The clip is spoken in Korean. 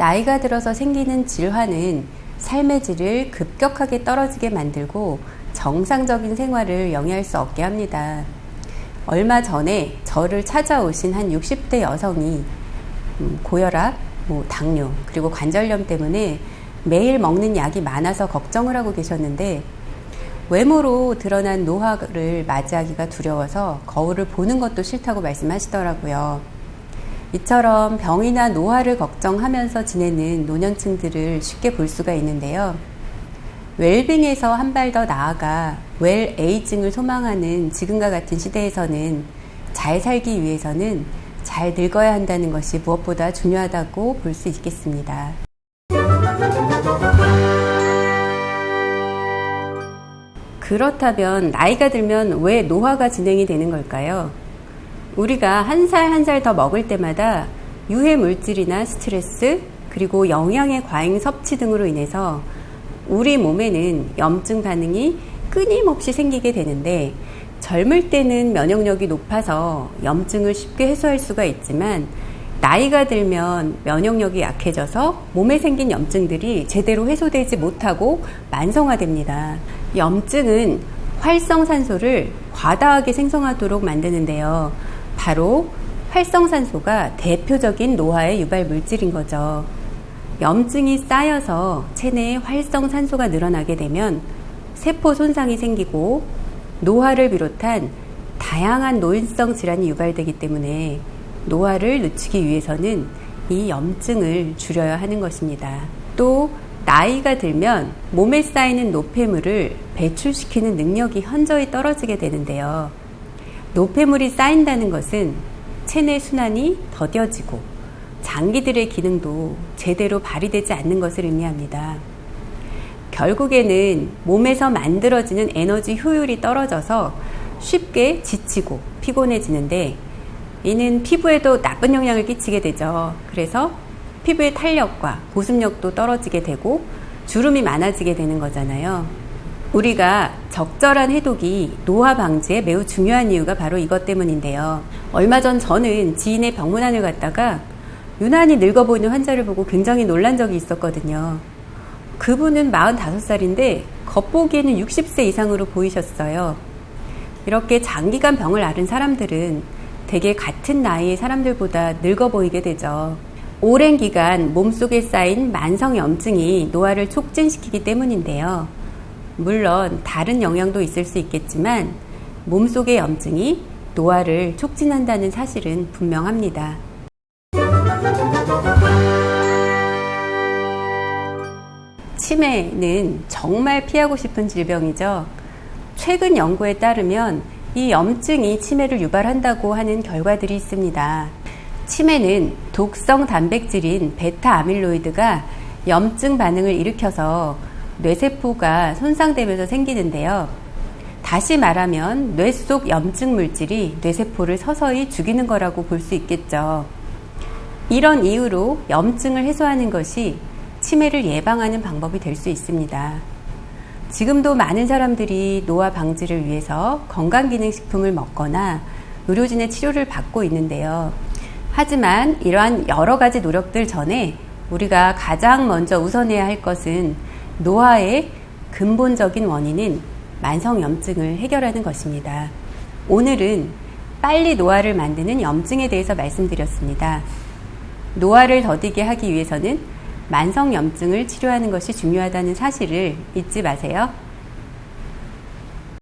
나이가 들어서 생기는 질환은 삶의 질을 급격하게 떨어지게 만들고 정상적인 생활을 영위할 수 없게 합니다. 얼마 전에 저를 찾아오신 한 60대 여성이 음, 고혈압, 뭐 당뇨, 그리고 관절염 때문에 매일 먹는 약이 많아서 걱정을 하고 계셨는데 외모로 드러난 노화를 맞이하기가 두려워서 거울을 보는 것도 싫다고 말씀하시더라고요. 이처럼 병이나 노화를 걱정하면서 지내는 노년층들을 쉽게 볼 수가 있는데요. 웰빙에서 한 발 더 나아가 웰 에이징을 소망하는 지금과 같은 시대에서는 잘 살기 위해서는 잘 늙어야 한다는 것이 무엇보다 중요하다고 볼 수 있겠습니다. 그렇다면 나이가 들면 왜 노화가 진행이 되는 걸까요? 우리가 한 살 한 살 더 먹을 때마다 유해 물질이나 스트레스 그리고 영양의 과잉 섭취 등으로 인해서 우리 몸에는 염증 반응이 끊임없이 생기게 되는데 젊을 때는 면역력이 높아서 염증을 쉽게 해소할 수가 있지만 나이가 들면 면역력이 약해져서 몸에 생긴 염증들이 제대로 해소되지 못하고 만성화됩니다. 염증은 활성산소를 과다하게 생성하도록 만드는데요. 바로 활성산소가 대표적인 노화의 유발 물질인 거죠. 염증이 쌓여서 체내에 활성산소가 늘어나게 되면 세포 손상이 생기고 노화를 비롯한 다양한 노인성 질환이 유발되기 때문에 노화를 늦추기 위해서는 이 염증을 줄여야 하는 것입니다. 또 나이가 들면 몸에 쌓이는 노폐물을 배출시키는 능력이 현저히 떨어지게 되는데요. 노폐물이 쌓인다는 것은 체내 순환이 더뎌지고 장기들의 기능도 제대로 발휘되지 않는 것을 의미합니다. 결국에는 몸에서 만들어지는 에너지 효율이 떨어져서 쉽게 지치고 피곤해지는데 이는 피부에도 나쁜 영향을 끼치게 되죠. 그래서 피부의 탄력과 보습력도 떨어지게 되고 주름이 많아지게 되는 거잖아요. 우리가 적절한 해독이 노화 방지에 매우 중요한 이유가 바로 이것 때문인데요. 얼마 전 저는 지인의 병문안을 갔다가 유난히 늙어 보이는 환자를 보고 굉장히 놀란 적이 있었거든요. 그분은 45살인데 겉보기에는 60세 이상으로 보이셨어요. 이렇게 장기간 병을 앓은 사람들은 대개 같은 나이의 사람들보다 늙어 보이게 되죠. 오랜 기간 몸속에 쌓인 만성 염증이 노화를 촉진시키기 때문인데요. 물론 다른 영향도 있을 수 있겠지만 몸속의 염증이 노화를 촉진한다는 사실은 분명합니다. 치매는 정말 피하고 싶은 질병이죠. 최근 연구에 따르면 이 염증이 치매를 유발한다고 하는 결과들이 있습니다. 치매는 독성 단백질인 베타 아밀로이드가 염증 반응을 일으켜서 뇌세포가 손상되면서 생기는데요. 다시 말하면 뇌 속 염증 물질이 뇌세포를 서서히 죽이는 거라고 볼 수 있겠죠. 이런 이유로 염증을 해소하는 것이 치매를 예방하는 방법이 될 수 있습니다. 지금도 많은 사람들이 노화 방지를 위해서 건강기능식품을 먹거나 의료진의 치료를 받고 있는데요. 하지만 이러한 여러 가지 노력들 전에 우리가 가장 먼저 우선해야 할 것은 노화의 근본적인 원인인 만성염증을 해결하는 것입니다. 오늘은 빨리 노화를 만드는 염증에 대해서 말씀드렸습니다. 노화를 더디게 하기 위해서는 만성염증을 치료하는 것이 중요하다는 사실을 잊지 마세요.